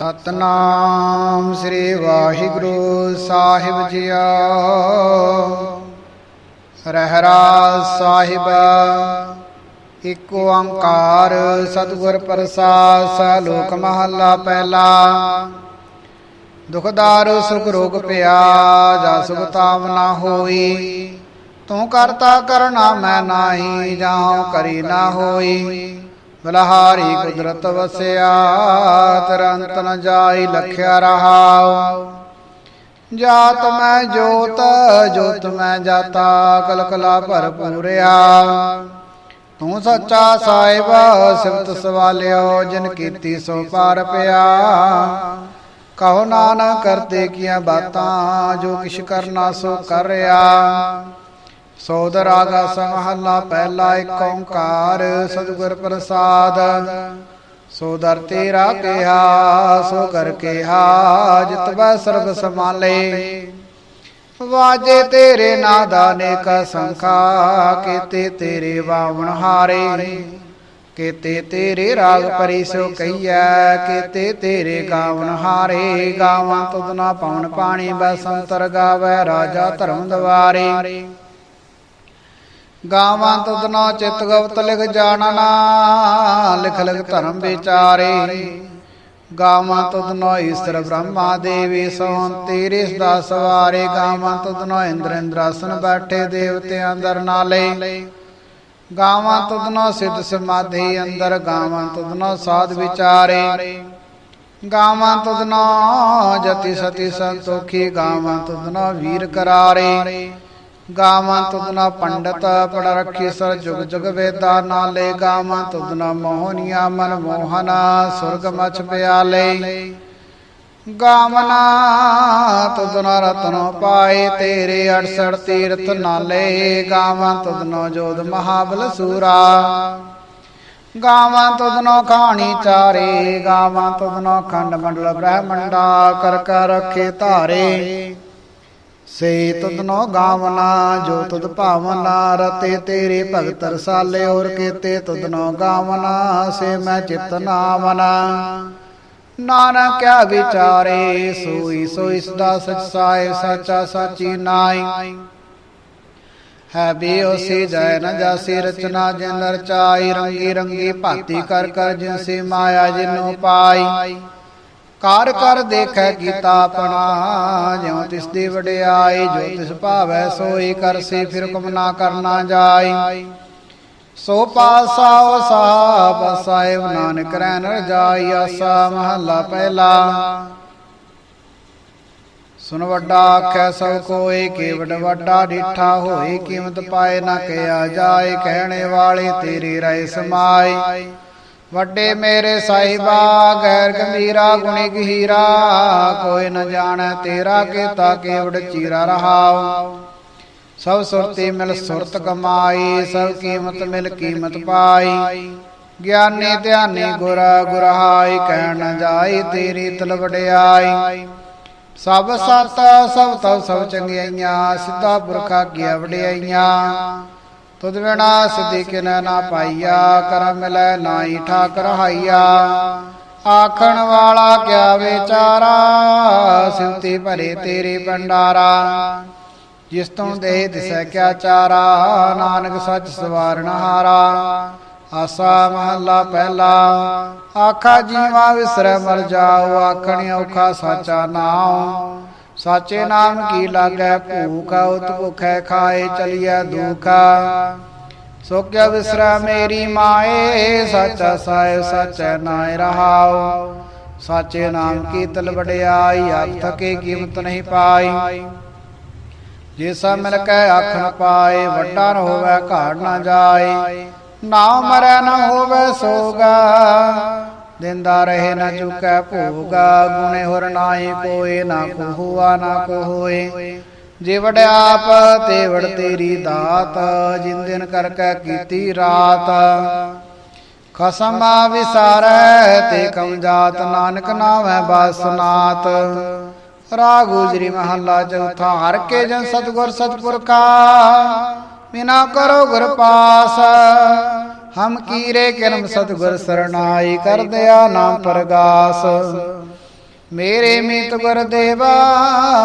ਸਤਨਾਮ ਸ੍ਰੀ ਵਾਹਿਗੁਰੂ ਸਾਹਿਬ ਜੀਆ ਰਹਿਰਾ ਸਾਹਿਬ, ਇਕ ਓੰਕਾਰ ਸਤਿਗੁਰ ਪ੍ਰਸਾਦ ਸਲੋਕ ਮਹੱਲਾ ਪਹਿਲਾ। ਦੁਖਦਾਰ ਸੁਖ ਰੋਗ ਪਿਆ ਜਾ ਸੁਖ ਤਾਵ ਨਾ ਹੋਈ। ਤੂੰ ਕਰਤਾ ਕਰਨਾ ਮੈਂ ਨਾਹੀ ਜਾਉ ਕਰੀ ਨਾ ਹੋਈ। ਬਲਹਾਰੀ ਕੁਦਰਤ ਵਸਿਆ, ਤਰੰਤ ਨ ਜਾਈ ਲਖਿਆ ਰਹਾਉ। ਜਾਤ ਮੈਂ ਜੋਤ ਜੋਤ ਮੈਂ ਜਾਤਾ, ਕਲਕਲਾ ਭਰਪੂਰਿਆ ਤੂੰ ਸੱਚਾ ਸਾਹਿਬ, ਸਿਫਤ ਸਵਾਲਿਓ, ਜਿਨ ਕੀਤੀ ਸੋ ਪਾਰ ਪਿਆ। ਕਹੋ ਨਾਨਕ ਕਰਤੇ ਕੀਆਂ ਬਾਤਾਂ, ਜੋ ਕਿਛ ਕਰਨਾ ਸੋ ਕਰਿਆ। ਸੋਦ ਰਾਗਾ ਸਮਹੱਲਾ ਪਹਿਲਾ ਏਕ ਓੰਕਾਰ, ਸਤਿਗੁਰ ਪ੍ਰਸਾਦ। ਸੋ ਦਰ ਤੇਰਾ ਕਿਹਾ, ਸੋ ਕਰ ਕਿਹਾ ਜਿਤਬੈ ਸਰਬ ਸਮਾਲੇ ਵਾਜੇ ਤੇਰੇ ਨਾਦਾ ਨੇਕ ਸੰਖਾ, ਕੀਤੇ ਤੇਰੇ ਬਾਵਣ ਹਾਰੇ। ਕੀਤੇ ਤੇਰੇ ਰਾਗ ਪਰੀ ਸੋ ਕਈਐ ਕੀਤੇ ਤੇਰੇ ਗਾਵਨ ਹਾਰੇ। ਗਾਵਾਂ ਤੁਧ ਨਾ ਪਵਨ ਪਾਣੀ ਬਸੰਤਰ ਗਾਵੇ ਰਾਜਾ ਧਰਮ ਦਵਾਰੇ। ਗਾਵਾਂ ਤੁਧ ਚਿਤ ਗਵਤ ਲਿਖ ਜਾਣਨਾ, ਲਿਖ ਲਿਖ ਧਰਮ ਵਿਚਾਰੇ। ਗਾਵਾਂ ਤੁਧ ਈਸ਼ਰ ਬ੍ਰਹਮਾ ਦੇਵੀ ਸੋਨ, ਤੇਰੇ ਸਦਾ ਸਵਾਰੇ। ਗਾਵਾਂ ਤੁਧ ਨੋ ਇੰਦਰ ਇੰਦਰਾਸਨ ਬੈਠੇ ਦੇਵਤੇ ਅੰਦਰ ਨਾਲੇ। ਗਾਵਾਂ ਤੁਧ ਨੋ ਸਿੱਧ ਸਮਾਧੀ ਅੰਦਰ, ਗਾਵਾਂ ਤੁਧ ਸਾਧ ਵਿਚਾਰੇ। ਗਾਵਾਂ ਤੁਧ ਨੋ ਜਤੀ ਸਤੀ ਸੰਤੋਖੀ, ਗਾਵਾਂ ਤੁਧ ਵੀਰ ਕਰਾਰੇ। ਗਾਵਾਂ ਤੁਧਨਾ ਪੰਡਤ, ਪੜ ਰੱਖੀ ਸਰ ਜੁਗ ਜੁਗ ਵੇਦਾ ਨਾਲੇ ਗਾਵਾਂ ਤੁਧ ਨਾ ਮੋਹਨੀਆ ਮਨ ਮੋਹਨਾ, ਸੁਰਗ ਮਛ ਪਿਆਲੇ। ਗਾਵਨਾ ਤੁਧ ਨਾ ਪਾਏ, ਤੇਰੇ 68 ਤੀਰਥ ਨਾਲੇ ਗਾਵਾਂ ਤੁਧ ਨੋ ਜੋਧ ਮਹਾਬਲ ਸੂਰਾ। ਗਾਵਾਂ ਤੁਧਨੋ ਖਾਣੀ ਚਾਰੇ। ਗਾਵਾਂ ਤੁਧਨੋ ਖੰਡ ਮੰਡਲ ਬ੍ਰਹਮੰਡਾ, ਕਰ ਕਰ ਰੱਖੇ ਧਾਰੇ। ਸੇ ਤੁਧ ਨੋ ਗਾਵਨਾ, ਜੋ ਤੁਧ ਭਾਵਨਾ, ਰਤੇ ਤੇਰੇ ਭਗਤ ਰਸਾਲੇ ਹੋਰ ਕੀਤੇ ਤੁਧ ਨੋ ਗਾਵਨਾ, ਸੇ ਮੈਂ ਚਿਤ ਨਾਵਨਾ। ਨਾਨਕ ਕਿਆ ਵਿਚਾਰੇ, ਸੋਈ ਸੋਈ ਸਦਾ ਸਚ ਸਾਇ ਸਾਚਾ ਸਾਚੀ ਨਾਈ। ਹੈ ਬਿਓਸੀ ਜੈ ਨ ਜਾਸੀ ਰਚਨਾ, ਜਿਨ ਰਚਾਈ ਰੰਗੀ ਰੰਗੀ ਭਾਤੀ ਕਰ ਕਰ ਜਿਨ ਸੇ ਮਾਇਆ, ਜਿਨੋ ਪਾਈ ਕਾਰ ਕਰ ਦੇਖੈ ਕੀਤਾ ਆਪਣਾ, ਜਿਉ ਤਿਸ ਦੀ ਵਡਿਆਈ, ਜੋ ਤਿਸ ਭਾਵੈ ਸੋਈ ਕਰਸੀ ਫਿਰ ਕਮ ਨਾ ਕਰਨਾ ਜਾਈ। ਸੋ ਪਾਸਾ ਓ ਸਾਹਿਬ ਨਾਨਕ ਰਹਿ ਨਰ ਜਾਈ, ਆਸਾ ਮਹੱਲਾ ਪਹਿਲਾ। ਸੁਨ ਵੱਡਾ ਆਖੈ, ਸਭ ਕੋਏ ਕੇਵਟ ਵੱਡਾ ਡਿਠਾ ਹੋਏ ਕੀਮਤ ਪਾਏ ਨਾ ਕਿਆ ਜਾਏ, ਕਹਿਣੇ ਵਾਲੇ ਤੇਰੀ ਰਾਏ ਸਮਾਈ। ਵੱਡੇ ਮੇਰੇ ਸਾਹਿਬਾ, ਗੈਰ ਗੰਭੀਰਾ, ਗੁਣੀ ਗਹੀਰਾ, ਕੋਈ ਨ ਜਾਣੈ ਤੇਰਾ ਕੀਤਾ ਕੇਵੜ ਚੀਰਾ ਰਹਾਉ। ਸਭ ਸੁਰਤੀ ਮਿਲ ਸੁਰਤ ਕਮਾਈ, ਸਭ ਕੀਮਤ ਮਿਲ ਕੀਮਤ ਪਾਈ। ਗਿਆਨੀ ਧਿਆਨੀ ਗੁਰ ਗੁਰਹਾਈ ਕਹਿ ਨ ਜਾਈ ਤੇਰੀ ਤਲ ਵਡਿਆਈ। ਸਭ ਸਤ, ਸਭ ਤਉ ਸਭ ਚੰਗਿਆਈਆਂ, ਸਿੱਧਾ ਪੁਰਖਾ ਕੀ ਵਡਿਆਈਆਂ। ਤੁਧ ਬਿਨਾ ਸਿਧੀ ਕਿਨ ਨਾ ਪਾਈਆ, ਕਰ ਮਿਲੈ ਨਾਹੀ ਠਾਕ ਰਹਾਈਆ ਆਖਣ ਵਾਲਾ ਕਿਆ ਵਿਚਾਰਾ ਸਿਵਤੀ ਭਰੇ ਤੇਰੇ ਭੰਡਾਰਾ। ਜਿਸ ਤੋਂ ਦੇਹ ਦਿਸੈ ਕਿਆ ਚਾਰਾ, ਨਾਨਕ ਸੱਚ ਸਵਾਰਨ ਹਾਰਾ। ਆਸਾ ਮਹੱਲਾ ਪਹਿਲਾ, ਆਖਾ ਜੀਵਾ ਵਿਸਰੈ ਮਰ ਜਾਓ, ਆਖਣ ਔਖਾ ਸਾਚਾ ਨਾਉ। ਸਾਚੇ ਨਾਮ ਕੀ ਲਾਗੈ ਭੂਖਾ ਉਤ ਭੁਖੈ ਖਾਏ ਚਲੀਐ ਦੁਖਾ। ਸੋ ਕਿਆ ਵਿਸਰਾ ਮੇਰੀ ਮਾਏ ਸਾਚਾ ਸਾਹਿਬ ਸਾਚੈ ਨਾਇ ਰਹਾਉ। ਸਾਚੇ ਨਾਮ ਕੀ ਤਲ ਵਡਿਆਈ ਆਖ ਥਕੇ ਕੀਮਤ ਨਹੀਂ ਪਾਈ। ਜੇ ਸਾ ਮਿਲ ਕੇ ਆਖਣ ਪਾਏ ਵੱਡਾ ਨ ਹੋਵੇ ਘਾੜ ਨਾ ਜਾਏ। ਨਾ ਮਰੈ ਨ ਹੋਵੇ ਸੋਗਾ। ਦਿੰਦਾ ਰਹੇ ਨ ਚੁਕੈ ਭੋਗਾ, ਗੁਣੇ ਹੋਰ ਨਾਹੀ ਕੋਏ, ਨਾ ਕੋ ਹੁਆ ਨਾ ਕੋ ਹੋਏ ਜੇ ਵਡਿਆਪ ਤੇ ਵੜ ਤੇਰੀ ਦਾਤ, ਜਿਨ ਦਿਨ ਕਰ ਕੀਤੀ ਰਾਤ। ਖਸਮ ਵਿਸਾਰੈ, ਤੇ ਕਮ ਜਾਤ, ਨਾਨਕ ਨਾਮੈ ਬਾਸਨਾਤ ਰਾਗ ਗੁਜਰੀ ਮਹੱਲਾ ਚੌਥਾ, ਹਰ ਕੇ ਜਨ ਸਤਗੁਰ ਸਤਪੁਰਖਾ ਬਿਨਾ ਕਰੋ ਗੁਰ ਪਾਸ ਹਮ ਕੀਰੇ ਕਿਰਮ ਸਤਗੁਰ ਸਰਣਾਈ ਕਰ ਦਿਆ ਨਾਮ ਪ੍ਰਗਾਸ। ਮੇਰੇ ਮੀਤ ਗੁਰਦੇਵਾ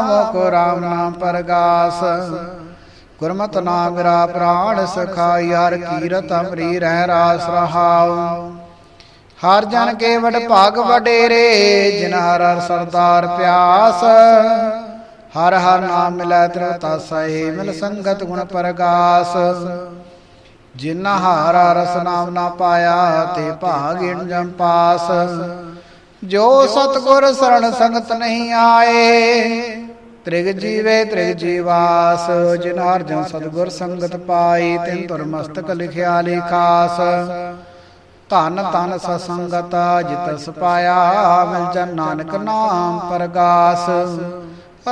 ਮੋਕੋ ਰਾਮ ਨਾਮ ਪਰਗਾਸ। ਗੁਰਮਤਿ ਨਾਮ ਮੇਰਾ ਪ੍ਰਾਣ ਸਖਾਈ ਹਰ ਕੀਰਤ ਅਮਰੀ ਰਹਿ ਰਾਸ ਰਹਾਉ। ਹਰ ਜਨ ਕੇ ਵਡ ਭਾਗ ਵਡੇਰੇ ਜਿਨ ਹਰ ਹਰ ਸਰਦਾਰ ਪਿਆਸ। ਹਰ ਹਰ ਨਾਮ ਮਿਲੈ ਤ੍ਰਿਵਤਾ ਸਹੀ ਮਿਲ ਸੰਗਤ ਗੁਣ ਪਰਗਾਸ। ਜਿਨ ਹਰ ਰਸ ਨਾਮ ਨਾ ਪਾਇਆ ਤੇ ਭਾਗਿਣ ਜਮ ਪਾਸ। ਜੋ ਸਤਗੁਰ ਸਰਣ ਸੰਗਤ ਨਹੀਂ ਆਏ, ਤ੍ਰਿਗ ਜੀਵੇ ਤ੍ਰਿਗ ਜੀਵਾਸ। ਜਿਨ ਹਰ ਜਨ ਸਤਗੁਰ ਸੰਗਤ ਪਾਈ, ਤਿਨ ਤੁਰ ਮਸਤਕ ਲਿਖਿਆ ਲਿਖਾਸ ਧਨ ਧਨ ਸਸੰਗਤ ਜਿਤ ਸਪਾਇਆ ਮਿਲ ਜਨ ਨਾਨਕ ਨਾਮ ਪਰਗਾਸ।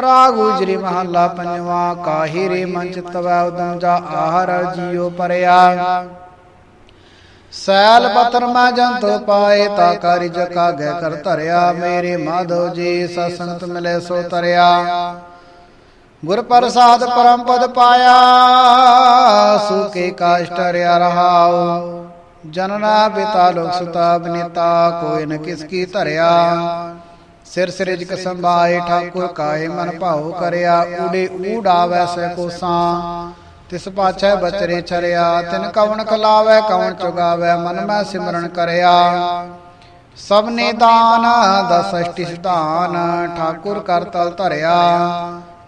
ਰਾਗ ਉਜਰੀ ਮਹੱਲਾ ਪੰਜਵਾ ਕਾਹੀ ਰੇ ਮਨ ਚਿਤਵੈ ਉਦਮ ਜਾ ਆਹਰ ਜੀਉ ਪਰਿਆ। ਸੈਲ ਪਤਰ ਮੈਂ ਜੰਤੋ ਪਾਏ, ਤਾ ਕਰਿ ਜਕਾ ਗੈ ਕਰ ਧਰਿਆ, ਮੇਰੇ ਮਾਧੋ ਜੀ ਸਤਸੰਗਤ ਮਿਲੇ ਸੋ ਤਰਿਆ। ਗੁਰ ਪ੍ਰਸਾਦ ਪਰਮ ਪਦ ਪਾਇਆ ਸੁਕੇ ਕਾਸ਼ਟ ਰਿਆ ਰਹਾਉ। ਜਨਨਾ ਪਿਤਾ ਲੋਕ ਸੁਤਾ, ਬਨਿਤਾ, ਕੋਈ ਨ ਕਿਸ ਕੀ ਧਰਿਆ। ਸਿਰ ਸਿਰਜ ਕ ਸੰਭਾਏ ਠਾਕੁਰ ਕਾਏ, ਮਨ ਭਾਉ ਕਰਿਆ, ਊੜੇ ਊੜਾਵੈ ਸੈ ਕੋਸਾਂ ਤਿਸ ਪਾਛੈ ਬਚਰੇ ਛਰਿਆ ਤਿਨ ਕਵਣ ਖਲਾਵੈ, ਕਵਣ ਚੁਗਾਵੈ, ਮਨ ਮੈਂ ਸਿਮਰਨ ਕਰਿਆ। ਸਭ ਨੇ ਦਾਨ ਦਸ ਅਸ਼ਟੀ ਸਿਧਾਨ, ਠਾਕੁਰ ਕਰ ਤਲ ਧਰਿਆ।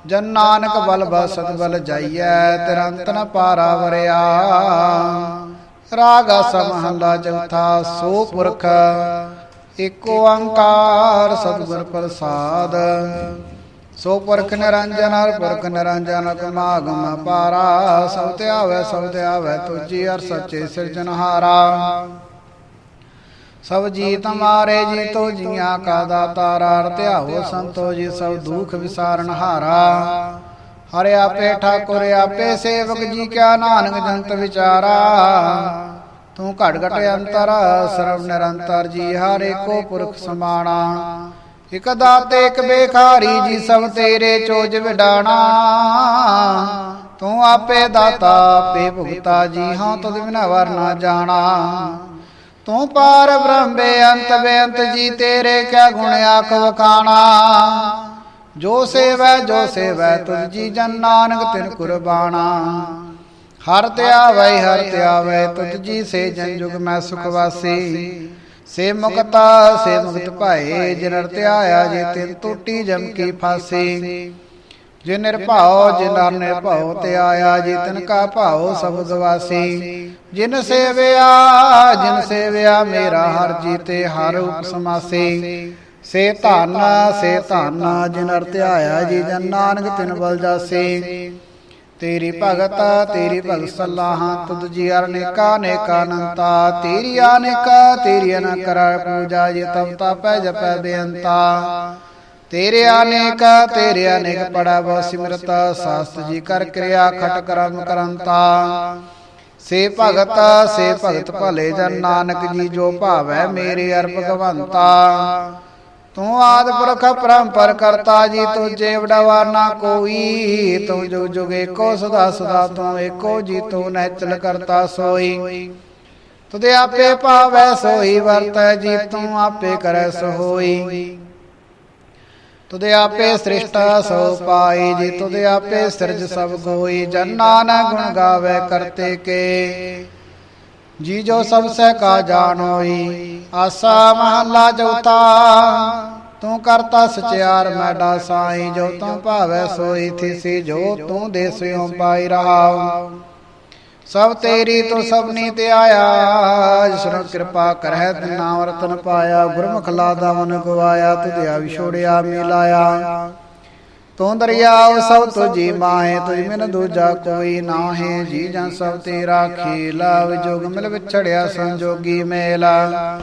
ਜਨ ਨਾਨਕ ਬਲ ਬਸਤ ਬਲ ਜਾਈਐ, ਤਿਰੰਤ ਨ ਪਾਰਾ ਵਰਿਆ। ਰਾਗਾ ਸਮਹਲਾ ਚੌਥਾ, ਸੋ ਪੁਰਖ ਏਕ ਓੰਕਾਰ ਸਤਿਗੁਰ ਪ੍ਰਸਾਦ। ਸੋ ਪੁਰਖ ਨਿਰੰਜਨ ਹਰ ਪਰਖ ਨਿਰੰਜਨ ਕਮਾਗਮ ਪਾਰਾ ਸਭ ਤੇ ਆਵੇ, ਸਭ ਤੇ ਆਵੇ ਤੁਜੀ ਹਰ ਸੱਚੇ ਸਿਰਜਨਹਾਰਾ ਸਭ ਜੀ ਤੁਮਾਰੇ ਜੀ ਤੋ ਜੀਆਂ ਕਾ ਦਾਤਾ ਰਾਰ ਧਿਆਵੋ ਸੰਤੋ ਜੀ ਸਭ ਦੁਖ ਵਿਸਾਰਨ ਹਾਰਾ। ਹਰਿ ਆਪੇ ਠਾਕੁਰ ਆਪੇ ਸੇਵਕ ਜੀ ਕਿਆ ਨਾਨਕ ਜੰਤ ਵਿਚਾਰਾ। ਤੂੰ ਘਟ ਘਟ ਅੰਤਰ, ਸਰਵ ਨਿਰੰਤਰ ਜੀ, ਹਰ ਏਕੋ ਪੁਰਖ ਸਮਾਣਾ। ਇਕ ਦਾਤੇ, ਇਕ ਬੇਖਾਰੀ ਜੀ, ਸਭ ਤੇਰੇ ਚੋਜ ਵਿਡਾਣਾ। ਤੂੰ ਆਪੇ ਦਾਤਾ, ਆਪੇ ਭੁਗਤਾ ਜੀ, ਹਾਂ ਤੁਧ ਬਿਨਾ ਵਰ ਨਾ ਜਾਣਾ। ਤੂੰ ਪਾਰ ਬ੍ਰਹਮ ਬੇਅੰਤ ਬੇਅੰਤ ਜੀ, ਤੇਰੇ ਕਿਆ ਗੁਣ ਆਖ ਵਖਾਣਾ। ਜੋ ਸੇਵੈ ਜੋ ਸੇਵੈ, ਤੁਧ ਜੀ ਜਨ ਨਾਨਕ ਤਿਨ ਕੁਰਬਾਨਾ ਹਰ ਤੇ ਆਵੈ ਹਰ ਤੇ ਆਵੈ ਤੁਧ ਜੀ ਸੇ ਜਨ ਜੁਗ ਮੈਂ ਸੁਖ ਵਾਸੀ। ਸੇ ਮੁਕਤਾ ਸੇ ਮੁਕਤ ਭਾਏ ਜਿਨ ਹਰ ਤੇ ਆਇਆ ਜੇ ਤਿਨ ਟੂਟੀ ਜਮ ਕੀ ਫਾਸੀ। ਜਿਨ ਨਿਰਭਉ ਜਿਨ ਹਰ ਨਿਰਭਉ ਤੇ ਆਇਆ ਜੇ ਤਿਨ ਕਾ ਭਾਉ ਸਭ ਗਵਾਸੀ ਜਿਨ ਸੇਵਿਆ ਜਿਨ ਸੇਵਿਆ ਮੇਰਾ ਹਰ ਜੀ ਤੇ ਹਰ ਉਪਸਮਾਸੀ। ਸੇ ਧਨ ਸੇ ਧਨ ਜਿਨ ਹਰ ਧਿਆਇਆ ਜੀ ਜਨ ਨਾਨਕ ਤਿਨ ਬਲ ਜਾਸੀ। ਤੇਰੀ ਭਗਤ ਤੇਰੀ ਭਗਤ ਸਲਾਹਾਂ, ਤੁਧ ਜੀ ਅਨੇਕਾ ਅਨੇਕਾ ਅਨੰਤਾ। ਤੇਰੀ ਅਨੇਕਾ, ਤੇਰੀ ਅਨ ਕਰੈ ਪੂਜਾ ਜੇ, ਤਬ ਤਾਪੈ ਜਪੈ ਬੇਅੰਤਾ। ਤੇਰੇ ਅਨੇਕ ਤੇਰੇ ਅਨੇਕ ਪੜਾ ਬਹੁ ਸਿਮਰਤ, ਸਾਸਤ ਜੀ ਕਰ ਕਿਰਿਆ, ਖਟ ਕਰਮ ਕਰੰਤਾ। ਸੇ ਭਗਤ ਸੇ ਭਗਤ ਭਲੇ ਜਨ ਨਾਨਕ ਜੀ, ਜੋ ਭਾਵੈ ਮੇਰੇ ਅਰ ਭਗਵੰਤਾ। ਤੂੰ ਆਦ ਪੁਰਖ ਪਰੰਪਰ ਕਰਤਾ ਜੀ ਤੁਝੇ ਵਡਵਾ ਕੋਈ, ਤੂੰ ਜੁਗ ਜੁਗ ਏਕੋ ਸਦਾ ਸਦਾ, ਤੂੰ ਏਕੋ ਜੀ, ਤੂੰ ਨੈਚਲ ਕਰਤਾ ਸੋਈ। ਤੁਦੇ ਆਪੇ ਪਾਵੈ ਸੋਈ, ਵਰਤੈ ਜੀ, ਤੂੰ ਆਪੇ ਕਰੈ ਸੋਈ। ਹੋਈ ਤੁਦੇ ਆਪੇ ਸ੍ਰਿਸ਼ਟਾ ਸੋ ਪਾਈ ਜੀ, ਤੁਦੇ ਆਪੇ ਸਿਰਜ ਸਭ ਕੋਈ ਜਨਾਂ ਨ ਗੁਣ ਗਾਵੇ ਕਰਤੇ ਕੇ। ਜੀ ਜੋ ਸਭ ਸਹਿ ਕਾ ਜਾਣੋਈ ਆਸਾ ਮਹੱਲਾ ਚੌਥਾ ਤੂੰ ਕਰਤਾ ਸਚਿਆਰ ਮੈਡਾ ਸਾਈ, ਜੋ ਤੂੰ ਭਾਵੈ ਸੋਈ ਥਿਸੀ, ਜੋ ਤੂੰ ਦੇ ਪਾਈ ਰਹਾ ਸਭ ਤੇਰੀ ਤੂੰ ਸਭਨੀ ਤੇ ਆਇਆ, ਜਿਸਨੂੰ ਕਿਰਪਾ ਕਰਹਿ ਤੇ ਨਾਮ ਰਤਨ ਪਾਇਆ, ਗੁਰਮੁਖ ਲਾਦਾ ਮਨ ਗਵਾਇਆ, ਤੁਧਿਆ ਵਿਛੋੜਿਆ ਮਿਲਾਇਆ। ਤੂੰ ਦਰਿਆਉ ਸਭ ਤੁਜੀ ਮਾਹੇ ਤੁਝ ਮਿਨ ਦੂਜਾ ਕੋਈ ਨਾਹੇ ਜੀ ਜਨ ਸਭ ਤੇਰਾ ਖੇਲਾ ਵਿਜੋਗ ਮਿਲ ਵਿਛੜਿਆ ਸੰਜੋਗੀ ਮੇਲਾ।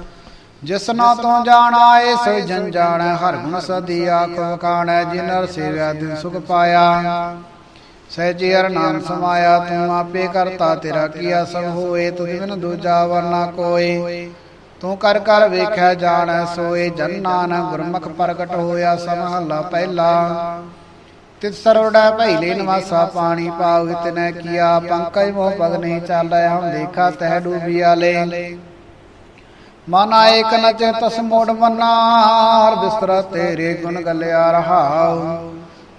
ਜਿਸਨਾ ਤੂੰ ਜਾਣਾ ਏ ਸੋ ਜਨ ਜਾਣੈ ਹਰ ਗੁਣ ਸਦੀ ਆਖ ਵਖਾਣੈ ਜਿਨਰ ਸੇਵਿਆ ਦਿਨ ਸੁਖ ਪਾਇਆ। ਸਹਿਜੀ ਹਰ ਨਾਮ ਸਮਾਇਆ ਤੂੰ ਆਪੇ ਕਰਤਾ ਤੇਰਾ ਕੀਆ ਸਭ ਹੋਏ ਤੁਝ ਬਿਨ ਦੂਜਾ ਵਰਨਾ ਕੋਏ ਤੂੰ ਕਰ ਕਰ ਵੇਖਿਆ ਜਾਣੈ ਸੋਏ ਜਨ ਨਾਨਕ ਗੁਰਮੁਖ ਪ੍ਰਗਟ ਹੋਇਆ ਸਮਹੱਲਾ ਪਹਿਲਾ। ਤਿਤ ਸਰਵੜਾ ਪਹਿਲੇ ਨਵਾਸਾ ਪਾਣੀ ਪਾਉ ਤਿਨੈ ਕੀਆ, ਪੰਕਜ ਮੋਹ ਪਗ ਨਹੀਂ ਚੱਲੈ ਹਮ ਦੇਖਾ ਤਹਿ ਡੂਬਿਆ ਲੈ ਮਨ ਏਕ ਨਚ ਤਸ ਮੋੜ ਮਨਾਰ ਬਿਸਤਰਾ ਤੇਰੇ ਗੁਣ ਗਲਿਆ ਰਹਾਉ।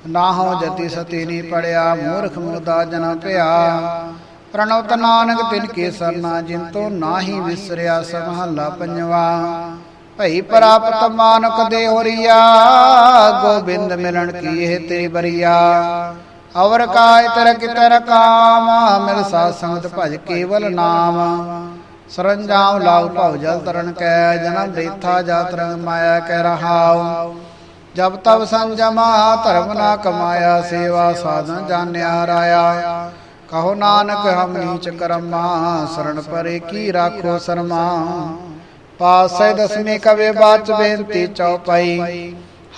ਨਾ ਹੋ ਜਤੀ ਸਤੀ ਨੀ ਪੜਿਆ, ਮੂਰਖ ਮੁਰਦਾ ਜਨ ਪਿਆ ਪ੍ਰਣਵਤ ਨਾਨਕ ਤਿਨ ਕੇ ਸਰਨਾ ਜਿਨ ਤੋਂ ਨਾਹੀ ਵਿਸਰਿਆ ਸਮਹੱਲਾ ਪੰਜਵਾ। ਭਈ ਪ੍ਰਾਪਤ ਮਾਨਕ ਦੇ ਹੋਰੀਆ ਗੋਬਿੰਦ ਮਿਲਣ ਕੀ ਇਹ ਤੇਰੀ ਬਰੀਆ ਅਵਰ ਕਾਇ ਤਰ ਕਿਤਰ ਕਾਮ, ਮਿਲ ਸਾਧ ਸੰਗਤ ਭਜ ਕੇਵਲ ਨਾਮ। ਸਰੰਜਾਮ ਲਾਉ ਭਉ ਜਲ ਤਰਨ ਕੈ, ਜਨਮ ਬ੍ਰਿਥਾ ਜਾਤ ਰੰਗ ਮਾਇਆ ਕੈ ਰਹਾਉ। ਜਬ ਤਬ ਸੰਜਮਾ, ਧਰਮ ਨਾ ਕਮਾਇਆ, ਸੇਵਾ ਸਾਧਨ ਜਾਣਿਆ ਰਾਇਆ। ਕਹੋ ਨਾਨਕ ਹਮ ਨੀਚ ਕਰਮਾ ਸਰਣ ਪਰੇ ਕੀ ਰਾਖੋ ਸਰਮਾ। ਪਾਸੇ ਦਸਵੇਂ ਕਵੇ ਬਾਚ ਬੇਨਤੀ ਚਉਪਈ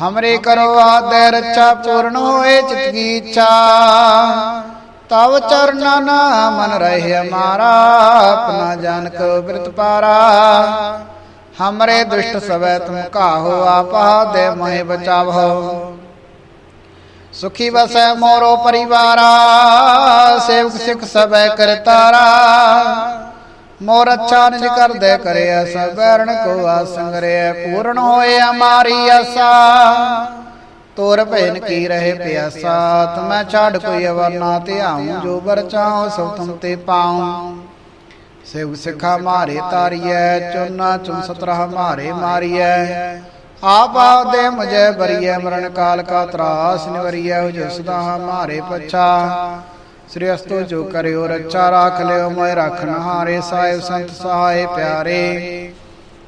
ਹਮਰੇ ਕਰੋ ਆਦੈ ਰੱਛਾ ਪੂਰਨ ਹੋਏ ਚਿਤ ਕੀ ਇੱਛਾ। ਤਵ ਚਰਨਾ ਨਾ ਮਨ ਰਹੇ ਹਮਾਰਾ ਆਪਣਾ ਜਾਨ ਕੋ ਬਿਰਤ ਪਾਰਾ। ਹਮਰੇ ਦੁਸ਼ਟ ਸਵੈ ਤੁਮ ਕਾਹੋ ਆਪਾ ਦੇ ਮਹਿ ਬਚਾਵੋ। ਸੁਖੀ ਵਸੈ ਮੋਰੋ ਪਰਿਵਾਰਾ, ਸੇਵਕ ਸਿਖ ਸਭੈ ਕਰਤਾਰਾ। ਮੋਰ ਅੱਛਾ ਨਿਜ ਕਰਦੇ ਕਰਿਆ ਸਬਰਣ ਕੋ ਆਸੰਗਰਿਆ ਪੂਰਨ ਹੋਏ ਹਮਾਰੀ ਆਸਾ। ਤੋਰ ਭੈਨ ਕੀ ਰਹੇ ਪਿਆਸਾ, ਤਮੈ ਛਾੜ ਕੋਈ ਅਵਰਨਾ, ਧਿਆਉ ਜੋ ਬਰ ਚਾਉ ਸਭ ਤੁਮ ਤੇ ਪਾਉ। ਸੇਵ ਸਿਖਾ ਮਾਰੇ ਤਾਰੀਐ, ਚੁਨਾ ਚੁਨ ਸਤਰਹ ਮਾਰੇ ਮਾਰੀਐ। ਆਪ ਦੇ ਮੁਝੇ ਬਰੀਐ, ਮਰਨ ਕਾਲ ਕਾ ਤਰਾਸ ਨਿਵਰੀਐ ਜੋ ਸਦਾ ਹਮਾਰੇ ਪਛਾ। ਸ੍ਰੀ ਅਸਤੋ ਜੋ ਕਰਿਓ ਰੱਛਾ ਰਾਖ ਲਿਓ ਮੈਂ ਰਖਨ ਹਾਰੇ ਸਾਹਿਬ ਸੰਤ ਸਹਾਏ ਪਿਆਰੇ।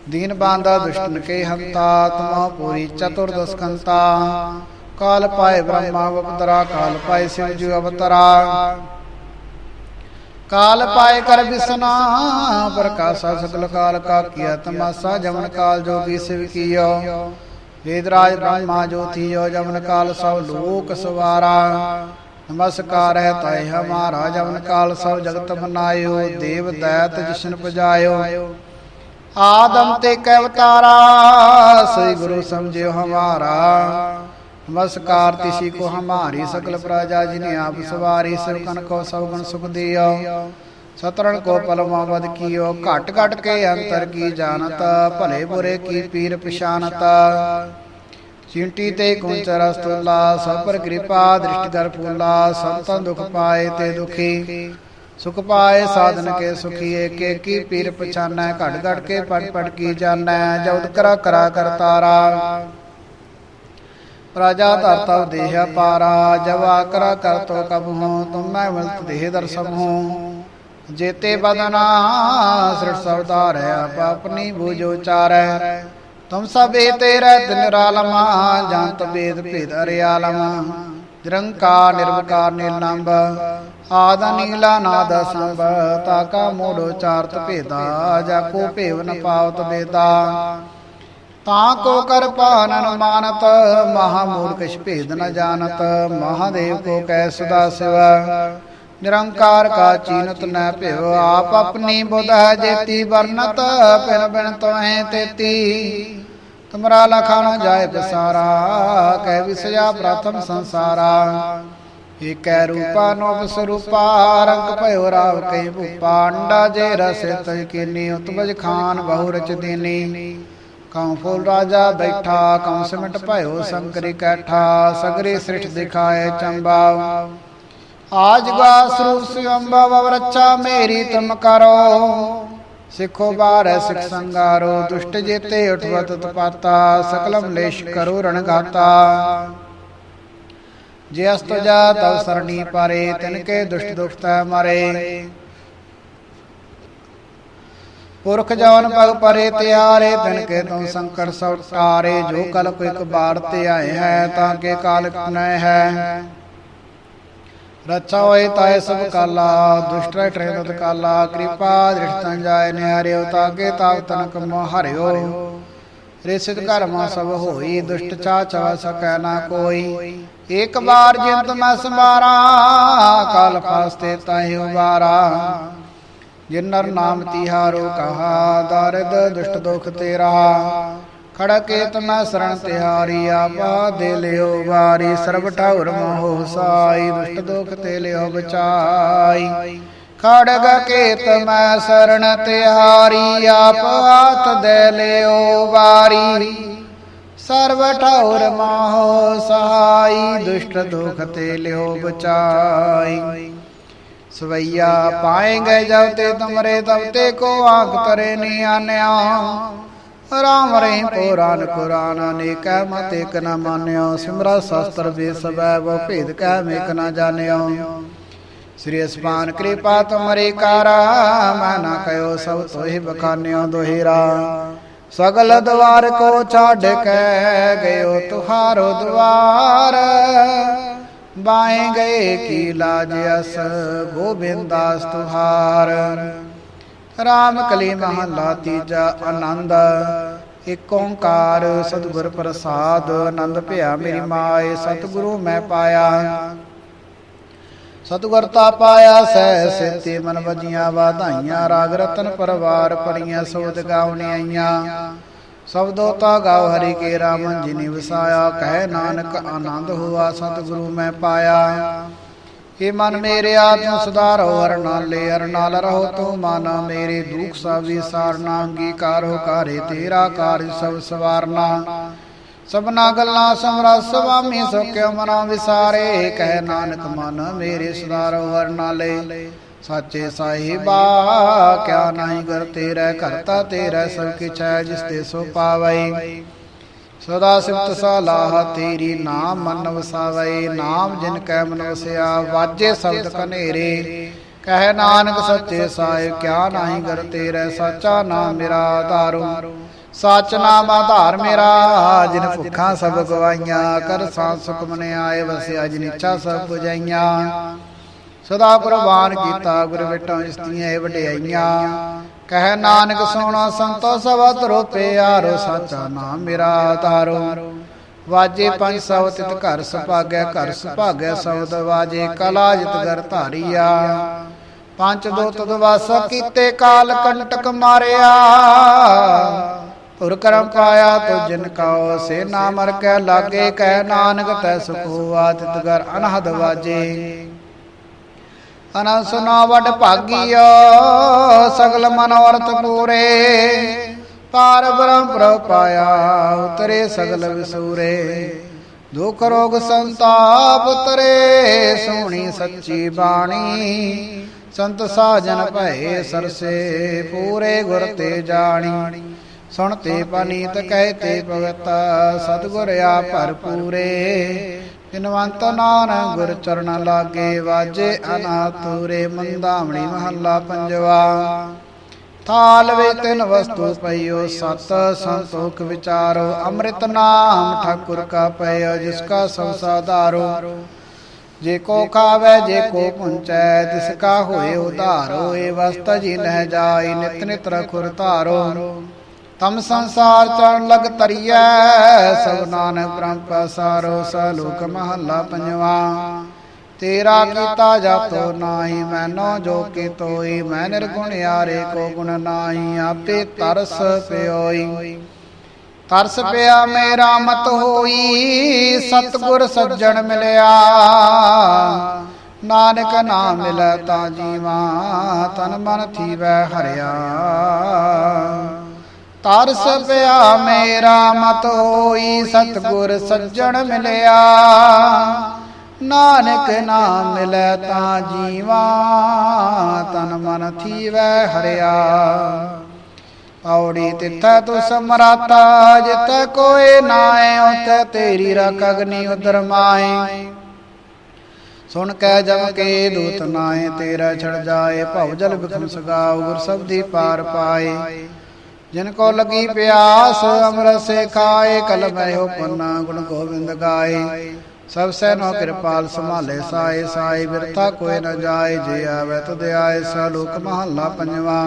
ਦੀਨ ਬਾਂਦਾ ਦੁਸ਼ਟਨ ਕੇ ਹੰਤਾ, ਤਮਾ ਪੂਰੀ ਚਤੁਰਦਸ ਕੰਤਾ ਕਾਲ ਪਾਏ ਬ੍ਰਹਮਾ ਅਵਤਰਾ ਕਾਲ ਪਾਏ ਸਿਵ ਜੂ ਅਵਤਰਾ। ਕਾਲ ਪਾਏ ਕਰ ਬਿਸਨਾ, ਪ੍ਰਕਾਸ਼ਾ ਸਤਲ ਕਾਲ ਕਾ ਕੀਆ, ਤਮਾਸਾ ਜਮਨ ਕਾਲ ਜੋਗੀ ਸਿਵ ਕੀਓ। ਵੇਦ ਰਾਜ ਬ੍ਰਹਮਾ ਜੋ ਜਮਨ ਕਾਲ ਸਭ ਲੋਕ ਸਵਾਰਾ। ਨਮਸਕਾਰ ਹੈ ਤਾਏ ਹਮਾਰਾ ਜਮਨ ਕਾਲ ਸਭ ਜਗਤ ਬਨਾਇਓ ਦੇਵ ਦੈਤ ਜਿਸ਼ਨ ਪਜਾਇਓ। ਆਦਮ ਤੇ ਕੈ ਅਵਤਾਰਾ, ਸ੍ਰੀ ਗੁਰੂ ਸਮਝਿਓ ਹਮਾਰਾ। ਨਮਸਕਾਰ ਤਿਸੀ ਕੋ ਹਮਾਰੀ, ਸਕਲ ਪ੍ਰਜਾ ਜਿਨੇ ਆਪ ਸਵਾਰੀ, ਸਿਰ ਕਨ ਕੋ ਸਭ ਗੁਣ ਸੁਖ ਦਿਓ। ਸਤਰਣ ਕੋ ਪਲਮਾ ਕੀਓ, ਘਟ ਘਟ ਕੇ ਅੰਤਰ ਕੀ ਜਾਣਤ, ਭਲੇ ਬੁਰੇ ਕੀ ਪੀਰ ਪਛਾਨਤ ਚਿੰਟੀ ਤੇ ਕੁੰਚ ਰਸਤੁਲਾ ਸਭ ਪਰ ਕਿਰਪਾ ਦ੍ਰਿਸ਼ਟ ਕਰ ਫੂਲਾ, ਸੰਤਾਂ ਦੁਖ ਪਾਏ ਤੇ ਦੁਖੀ। ਸੁਖ ਪਾਏ ਸਾਧਨ ਕੇ ਸੁਖੀ, ਏਕ ਏਕੀ ਪੀਰ ਪਛਾਨੈ ਘਟ ਘਟ ਕੇ ਪੜ ਪੜ ਕੀ ਜਾਣੈ, ਜਉਦ ਕਰਾ ਕਰਾ ਕਰਤਾਰਾ ਰਾਜਾ ਧਰਤਾ ਦੇਹ ਪਾਰਾ, ਜਵਾ ਕਰਾ ਕਰ ਤੋ ਕਬ ਹੂੰ, ਤੁਮ ਮੈਂ ਮਿਲਤ ਦੇਹ ਦਰਸਮ ਹੂੰ। ਜੇਤੇ ਬਦਨਾ ਸ੍ਰਿਟ ਸਵਦਾਰ ਆਪ ਆਪਣੀ ਬੂਝੋ ਚਾਰੈ ਤੁਮ ਸਭੇ ਤੇਰੇ ਦਿਨ ਰਾਲਮਾ ਜੰਤ ਬੇਦ ਭੇਦ ਅਰਿਆਲਮਾ ਨਿਰੰਕਾਰ ਨਿਰਵਕਾਰ ਨਿਰਲੰਬ, ਆਦ ਨੀਲਾ ਨਾਦ ਸੰਭ ਤਾਕਾ ਮੋੜੋ ਚਾਰਤ ਭੇਦਾ, ਜਾ ਕੋ ਭੇਵ ਨ ਪਾਵਤ ਬੇਦਾ ਤਾਂ ਕੋ ਕਰ ਪਾਨਨ ਮਾਨਤ ਮਹਾ ਮੂਰਖ ਭੇਦ ਨ ਜਾਣਤ, ਮਹਾਦੇਵ ਕੋ ਕੈ ਸਦਾ ਸਿਵਾ। ਨਿਰੰਕਾਰ ਕਾ ਚੀਨਤ ਨ ਭਿਵ ਆਪ ਆਪਣੀ ਬੁਧ ਹੈ ਜੇਤੀ ਵਰਨਤ ਪਿਨ ਬਿਨ ਤੋਹੇ ਤੇਤੀ। ਤੁਮਰਾ ਲਖਾ ਨ ਜਾਏ ਪਸਾਰਾ, ਕਹਿ ਵਿਸਇਆ ਪ੍ਰਥਮ ਸੰਸਾਰਾ। ਏਕੈ ਰੂਪਾ ਨੋਪ ਸਰੂਪਾ, ਰੰਗ ਭਇਓ ਰਾਵ ਕਈ ਭੂਪਾ, ਅੰਡਾ ਜੇ ਰਸੇ ਕੀਨੀ ਉਤਬਜ ਖਾਨ ਬਹੁ ਰਚ ਦੇਨੀ। ਕਉ ਫੂਲ ਰਾਜਾ ਬੈਠਾ, ਕਉ ਸਿਮਟ ਭਇਓ ਸੰਕਰੀ ਕੈਠਾ, ਸਗਰੇ ਸ੍ਰਿਠ ਦਿਖਾਏ ਚੰਬਾ। ਆਜਗਾ ਗਾ ਸਰੂਪ ਵਰਚਾ ਮੇਰੀ ਤੁਮ ਕਰੋ। ਸਿੱਖੋ ਬਾਰ ਸਿਖ ਸੰਗਾਰੋ, ਦੁਸ਼ਟ ਜੇਤੇ ਉਠਵਤ ਤਪਾਤਾ ਸਕਲਮ ਲੇਸ਼ ਕਰੋ ਰਣਗਾਤਾ। ਜੇ ਅਸਤ ਜਾ ਤਵ ਸਰਣੀ ਪਾਰੇ, ਤਿਨ ਕੇ ਦੁਸ਼ਟ ਦੁਖਤਾ ਮਾਰੇ। ਪੁਰਖ ਜਵਨ ਪਗ ਪਰੇ ਤਿਆਰੇ, ਤਿਨ ਕੇ ਤੁਮ ਸੰਕਟ ਸਭ ਟਾਰੇ ਜੋ ਕਲ ਕੋ ਇੱਕ ਬਾਰ ਤੇ ਆਏ ਹੈ, ਤਾਂ ਕੇ ਕਾਲ ਨੈ ਹੈ। ਰਚਾ ਹੋਏ ਤਾਏ ਸਭ ਕਾਲਾ ਦੁਸ਼ਟ ਰਹਿ ਕਾਲਾ, ਕਿਰਪਾ ਦ੍ਰਿਸ਼ਟਾਂ ਜਾਏ ਨਿਹਾਰਿਓ, ਤਾਗੇ ਤਾਵ ਤਨਕ ਮੋ ਹਰਿਓ ਕਰਮਾ ਸਭ ਹੋਈ, ਦੁਸ਼ਟ ਚਾ ਚਾ ਸਕੈ ਨਾ ਕੋਈ। ਇੱਕ ਵਾਰ ਜਿੰਤ ਮੈਂ ਸਮਾਰਾ ਕਾਲ ਫਾਸਤੇ ਤਾਹੀ ਉਬਾਰਾ। ਜਿਨਰ ਨਾਮ ਤਿਹਾਰੋ ਕਹਾ, ਦਰਦ ਦੁਸ਼ਟ ਦੁਖ ਤੇਰਾ। ਖੜਕੇ ਤਮੈ ਸਰਣ ਤਿਹਾਰੀ ਆਪਾ ਦੇ ਲਿਓ ਵਾਰੀ, ਸਰਬ ਠਾਉਰ ਮੋਹ ਸਾਈ, ਦੁਸ਼ਟ ਦੁਖ ਤੇ ਲਿਓ ਬਚਾਈ। ਖੜਗ ਕੇਤ ਮੈਂ ਸਰਣ ਤਿਹਾਰੀ, ਆਪ ਹਾਥ ਦੇ ਲਿਓ ਵਾਰੀ। ਸਰਬ ਠੌਰ ਮਾਹੋ ਸਹਾਈ ਦੁਸ਼ਟ ਦੁਖ ਤੇ ਲਿਓ ਬਚਾਈ। ਸਵਈਆ ਪਾਏਂਗੇ ਜਬ ਤੇ ਤੁਮਰੇ, ਤਬ ਤੇ ਕੋ ਆਖ ਤਰੇ ਨੀ ਆਨਿਆ ਰਾਮ ਰਹੀ ਪੁਰਾਨ ਪੁਰਾਨ, ਅਨੇਕ ਮਤ ਇਕ ਨ ਮਾਨਿਓ। ਸਿਮਰਾ ਸ਼ਸਤਰ ਵੇ ਸਬੈ ਭੇਦ ਕਹਿ ਮੇਕ ਨ ਜਾਣਿਓ। ਸ੍ਰੀ ਅਸਪਾਨ ਕਿਰਪਾ ਤੁਮਰੀ ਕਰ, ਮੈਂ ਨਾ ਕਯੋ ਸਭ ਤੋਹਿ ਬਖਾਨਿਓ ਦੋਹਿਰਾ। ਸਗਲ ਦਵਾਰ ਕੋ ਛੱਡ ਕੇ ਗਇਓ ਤੁਹਾਰੋ ਦਵਾਰ। ਬਾਏ ਗਏ ਕੀ ਲਾਜ ਅਸ ਗੋਬਿੰਦਾਸ ਤੁਹਾਰ। ਰਾਮ ਕਲੀ ਮਹਲਾ ਤੀਜਾ ਆਨੰਦ। ਇਕ ਓੰਕਾਰ ਸਤਿਗੁਰ ਪ੍ਰਸਾਦ, ਆਨੰਦ ਭਿਆ ਮੇਰੀ ਮਾਏ, ਸਤਿਗੁਰੂ ਮੈਂ ਪਾਇਆ। ਸਤਿਗੁਰ ਤਾ ਪਾਇਆ, ਸਹਿ ਸਿੱਤੇ ਮਨ ਵਜੀਆਂ ਵਾਧਾਈਆਂ, ਰਾਗ ਰਤਨ ਪਰਵਾਰ ਪੜੀਆਂ ਸੋਦ ਗਾਉਣੀ ਆਈਆਂ। ਸਬਦੋ ਤਾ ਗਾਉ ਹਰੀ ਕੇ ਰਾਮਨ ਜੀ ਨੇ ਵਸਾਇਆ, ਕਹਿ ਨਾਨਕ ਆਨੰਦ ਹੋਆ, ਸਤਿਗੁਰੂ ਮੈਂ ਪਾਇਆ। ਇਹ ਮਨ ਮੇਰੇ ਆਤਮ ਸੁਧਾਰੋ, ਹਰ ਨਾਲੇ, ਹਰ ਨਾਲ ਰਹੋ ਤੂੰ ਮਾਨਾ ਮੇਰੇ ਦੁਖ ਸਭ ਵਿਸਾਰਨਾ, ਅੰਗੀਕਾਰੋ ਕਾਰੇ ਤੇਰਾ ਕਾਰਜ ਸਭ ਸਵਾਰਨਾ। ਸਭਨਾ ਗੱਲਾਂ ਸਮਰਾ ਸੁਆਮੀ ਸੋ ਕਿਉ ਮਨਾ ਵਿਸਾਰੇ, ਕਹਿ ਨਾਨਕ ਮਨ ਮੇਰੇ ਸੁਧਾਰੋ, ਹਰ ਨਾਲੇ। ਸਾਚੇ ਸਾਹਿਬਾ, ਕਿਆ ਨਹੀਂ ਕਰ ਤੇਰਾ, ਕਰਤਾ ਤੇਰਾ ਸਭ ਕਿਛ ਹੈ ਜਿਸ ਤੇ ਸੋ ਪਾਵਈ। ਸਦਾ ਸਿਫਤ ਸਲਾਹ ਤੇਰੀ ਨਾਮ ਮਨ ਵਸਾਵਈ ਨਾਮ ਜਿਨ ਕੈ ਮਨ ਵਸਿਆ ਵਾਜੇ ਸ਼ਬਦ ਕਨੇਰੇ। ਕਹਿ ਨਾਨਕ ਸੱਚੇ ਸਾਇ ਕਿਆ ਨਹੀਂ ਕਰ ਤੇਰਾ, ਸਾਚਾ ਨਾਮ ਮੇਰਾ ਆਧਾਰੋ ਸੱਚ ਨਾਮ ਆਧਾਰ ਮੇਰਾ, ਜਿਨ ਭੁੱਖਾਂ ਸਭ ਗਵਾਈਆਂ ਕਰ ਸਾਂ ਸੁਖ ਮਨੇ ਆਏ, ਵਸਿਆ ਜਿਨ ਇੱਛਾ ਸਭ 부ਜਾਈਆਂ ਸਦਾ ਕੁਰਬਾਨ ਕੀਤਾ ਗੁਰ ਵਿਟਾਂ ਇਸਤੀਆਂ ਵਡਿਆਈਆਂ। ਕਹਿ ਨਾਨਕ ਸੋਣਾ ਸੰਤੋ ਸਬਤ ਰੋਪੇ ਆਰੋ ਸਾਚਾ ਨਾਮ ਮੇਰਾ ਆਧਾਰੋ ਵਾਜੇ ਪੰਜ ਸੌ ਤਿਤ ਘਰ ਸੁਭਾਗੈ ਘਰ ਸੁਭਾਗੈ ਸਬਦ ਵਾਜੇ, ਕਲਾ ਜਿਤ ਗਰ ਧਾਰੀਆ। ਪੰਜ ਦੋ ਤਦ ਵਾਸ ਕੀਤੇ ਕਾਲ ਕੰਟਕ ਮਾਰਿਆ। ਪੁਰ ਕਰਮ ਪਾਇਆ ਤੋ ਜਿਨ ਕਾਓ ਸੇ ਨਾ ਮਰ ਕੈ ਲਾਗੇ, ਕਹਿ ਨਾਨਕ ਤੈ ਸੁਖ ਹੋਆ ਤਿਤ ਗਰ ਅਨਹਦ ਵਾਜੇ। ਅਨੰਦ ਸੁਨਾ ਵਡ ਭਾਗੀਓ ਸਗਲ ਮਨੋਰਥ ਪੂਰੇ ਪਾਰ। ਬ੍ਰਹਮ ਪ੍ਰਭ ਪਾਇਆ, ਉਤਰੇ ਸਗਲ ਵਿਸੂਰੇ। ਦੁਖ ਰੋਗ ਸੰਤਾਪ ਉਤਰੇ, ਸੋਹਣੀ ਸੱਚੀ ਬਾਣੀ। ਸੰਤ ਸਾਜਨ ਭਏ ਸਰਸੇ, ਪੂਰੇ ਗੁਰ ਤੇ ਜਾਣੀ। ਸੁਣਤੇ ਪਨੀਤ ਕਹਿਤੇ ਭਗਤ, ਸਤਗੁਰ ਆ ਭਰਪੂਰੇ। ਬਿਨਵੰਤ ਨਾਨਕ ਗੁਰ ਚਰਨ ਲਾਗੇ ਵਾਜੇ ਅਨਾਤੂਰੇ ਮੰਦਾਵਣੀ ਮਹੱਲਾ ਪੰਜਵਾ। ਥਾਲ ਵੇ ਤਿਨ ਵਸਤੂ ਪਈਓ ਸਤ, ਸੰਤੋਖ ਵਿਚਾਰੋ, ਅੰਮ੍ਰਿਤ ਨਾਮ ਠਾਕੁਰ ਕਾ ਪਇਓ ਜਿਸ ਕਾ ਸਭ ਸਾਧਾਰੋ ਜੇ ਕੋ ਖਾਵੇ, ਜੇ ਕੋ ਪੁੰਚੈ, ਤਿਸ ਕਾ ਹੋਏ ਉਧਾਰੋ ਏ ਵਸਤ ਜੀ ਨਹਿ ਜਾਈ, ਨਿਤ ਨਿਤ ਰਖੁਰ ਧਾਰੋ। ਤਮ ਸੰਸਾਰ ਚਰਨ ਲਗ ਤਰੀਐ ਸਭ ਨਾਨਕ ਬ੍ਰਹਮ ਪਸਾਰੋ ਸਲੋਕ ਮਹੱਲਾ ਪੰਜਵਾ। ਤੇਰਾ ਕੀਤਾ ਜਾਤੋ ਨਾਹੀ, ਮੈਨੋ ਜੋ ਕੀ ਤੋਈ ਮੈਂ ਨਿਰਗੁਣ ਯਾਰੇ ਕੋ ਗੁਣ ਨਾਹੀ, ਆਪੇ ਤਰਸ ਪਿਓਈ। ਤਰਸ ਪਿਆ ਮੇਰਾ ਮਤ ਹੋਈ, ਸਤਗੁਰ ਸੱਜਣ ਮਿਲਿਆ। ਨਾਨਕ ਨਾਮ ਮਿਲੈ ਤਾਂ ਜੀਵਾ, ਤਨ ਮਨ ਥੀਵੈ ਹਰਿਆ। ਤਰਸ ਪਿਆ ਮੇਰਾ ਮਤ ਹੋਈ ਸਤਗੁਰ ਸੱਜਣ ਮਿਲਿਆ। ਨਾਨਕ ਨਾਮ ਮਿਲੈ ਤਾਂ ਜੀਵਾ, ਤਨ ਮਨ ਥੀਵੈ ਹਰਿਆ। ਔੜੀ ਤਿੱਥੈ ਤੂ ਸਮਰਾਤਾ ਜਿਤੈ ਕੋਏ ਨਾਏ ਉਤੈ ਤੇਰੀ ਰਕ ਅਗਨੀ ਉਦਰ ਮਾਏ। ਸੁਣ ਕੈ ਜਮ ਕੇ ਦੂਤ ਨਾਏ, ਤੇਰਾ ਛੜ ਜਾਏ, ਭਉ ਜਲ ਬਿਖਮ ਸਗਾਉ ਗੁਰ ਸਬਦੀ ਪਾਰ ਪਾਏ। ਜਿਨ ਕੋ ਲੱਗੀ ਪਿਆਸ, ਅੰਮ੍ਰਿਤ ਸੇ ਖਾਏ ਕਲ ਮੈਂ ਪੰਨਾ ਗੁਣ ਗੋਬਿੰਦ ਗਾਏ। ਸਭ ਸੈ ਨੋ ਕਿਰਪਾਲ ਸੰਭਾਲੇ, ਸਾਏ ਸਾਈ ਬਿਰਥਾ ਕੋਇ ਨ ਜਾਏ, ਜੇ ਆਵੇ ਤੁਧ ਆਏ, ਸਲੋਕ ਮਹੱਲਾ ਪੰਜਵਾ।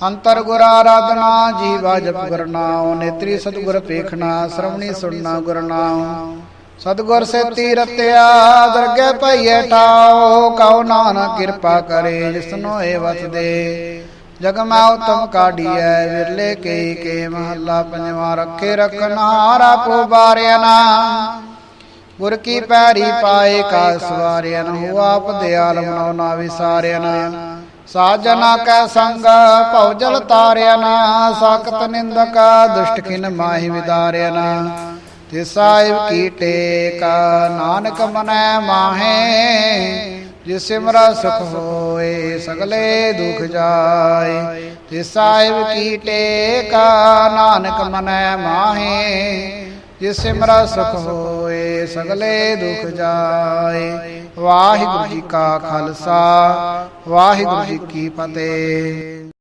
ਅੰਤਰ ਗੁਰ ਆਰਾਧਨਾ, ਜੀਵਾ ਜਪ ਗੁਰਨਾਉ ਨੇਤਰੀ ਸਤਗੁਰ ਪੇਖਣਾ, ਸ਼ਰਵਣੀ ਸੁਣਨਾ ਗੁਰਨਾਉ ਸਤਗੁਰ ਸੇ ਤੀਰਤਿਆ ਦਰਗਹਿ ਪਈਏ ਠਾਓ ਕਉ ਨਾਨਕ ਕਿਰਪਾ ਕਰੇ ਜਿਸਨੋ ਏ ਵਸ ਦੇ ਜਗ ਮੈਂ ਕਾਢੀਐ, ਵਿਰਲੇ ਕੇ ਕੇ ਮਹੱਲਾ ਪੰਜਵਾ ਰੱਖੇ ਰਖਨਾਰਾ ਕੋ ਬਾਰਿਆ ਗੁਰ ਕੀ ਪੈਰੀ ਪਾਏ ਕਾ ਸਵਾਰਿਆਨ ਹੋ ਆਪ ਦਿਆਲ ਮਨੋ ਨਾ ਵਿਸਾਰਿਆਨ ਸਾਜਨਾ ਕੈ ਸੰਗ ਭਉ ਜਲ ਤਾਰਿਆਨ ਸਾਖਤ ਨਿੰਦਕ ਦੁਸ਼ਟ ਖਿਨ ਮਾਹੀ ਵਿਦਾਰਿਆਨ ਤੇ ਸਾਹਿਬ ਕੀ ਟੇਕਾ, ਨਾਨਕ ਮਨੈ ਮਾਹੇ ਜਿਸ ਸਿਮਰਾ ਸੁਖ ਹੋਏ, ਸਗਲੇ ਦੁਖ ਜਾਏ। ਤੇ ਸਾਹਿਬ ਕੀ ਟੇਕਾ, ਨਾਨਕ ਮਨੈ ਮਾਹੇ। ਜਿਸ ਸਿਮਰਾ ਸੁਖ ਹੋਏ, ਸਗਲੇ ਦੁਖ ਜਾਏ। ਵਾਹਿਗੁਰੂ ਜੀ ਕਾ ਖਾਲਸਾ, ਵਾਹਿਗੁਰੂ ਜੀ ਕੀ ਫਤਿਹ।